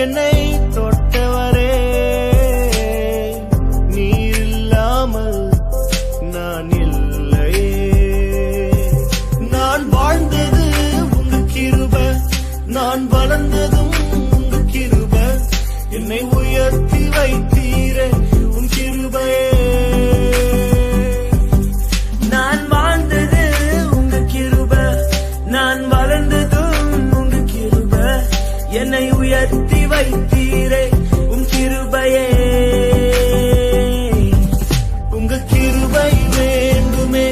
என்னை தொட்டவரே. நீர் இல்லாமல் நான் இல்லையே. நான் வாழ்ந்தது உங்க கிருப. நான் வளர்ந்ததும் உங்க கிருப. என்னை உயர்த்தி வைத்தீரே உன் கிருபையே. நான் வாழ்ந்தது உங்க கிருப. நான் வளர்ந்ததும் உயர்த்தி வைத்தீரே உம் கிருபையே. உங்கள் கிருபை வேண்டுமே.